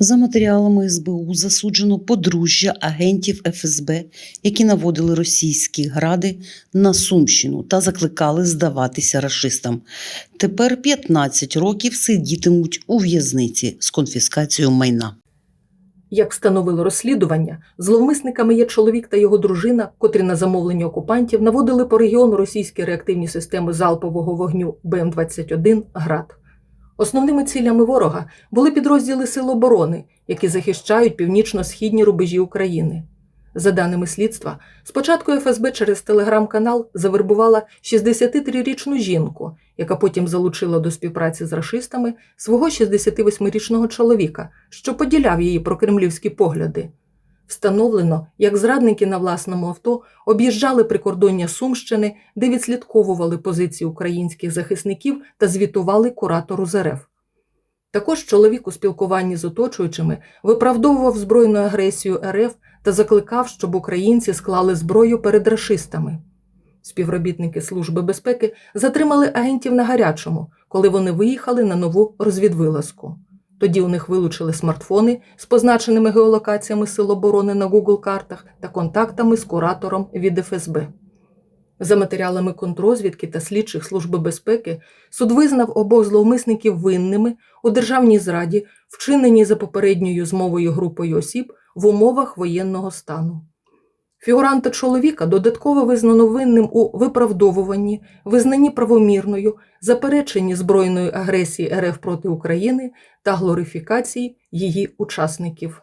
За матеріалами СБУ засуджено подружжя агентів ФСБ, які наводили російські гради на Сумщину та закликали здаватися рашистам. Тепер 15 років сидітимуть у в'язниці з конфіскацією майна. Як встановило розслідування, зловмисниками є чоловік та його дружина, котрі на замовлення окупантів наводили по регіону російські реактивні системи залпового вогню БМ-21 «Град». Основними цілями ворога були підрозділи Сил оборони, які захищають північно-східні рубежі України. За даними слідства, спочатку ФСБ через телеграм-канал завербувала 63-річну жінку, яка потім залучила до співпраці з рашистами свого 68-річного чоловіка, що поділяв її прокремлівські погляди. Встановлено, як зрадники на власному авто об'їжджали прикордоння Сумщини, де відслідковували позиції українських захисників та звітували куратору з РФ. Також чоловік у спілкуванні з оточуючими виправдовував збройну агресію РФ та закликав, щоб українці склали зброю перед рашистами. Співробітники Служби безпеки затримали агентів на гарячому, коли вони виїхали на нову розвідвилазку. Тоді у них вилучили смартфони з позначеними геолокаціями Сил оборони на Google картах та контактами з куратором від ФСБ. За матеріалами контрозвідки та слідчих Служби безпеки суд визнав обох зловмисників винними у державній зраді, вчиненій за попередньою змовою групою осіб в умовах воєнного стану. Фігуранта чоловіка додатково визнано винним у виправдовуванні, визнанні правомірною, запереченні збройної агресії РФ проти України та глорифікації її учасників.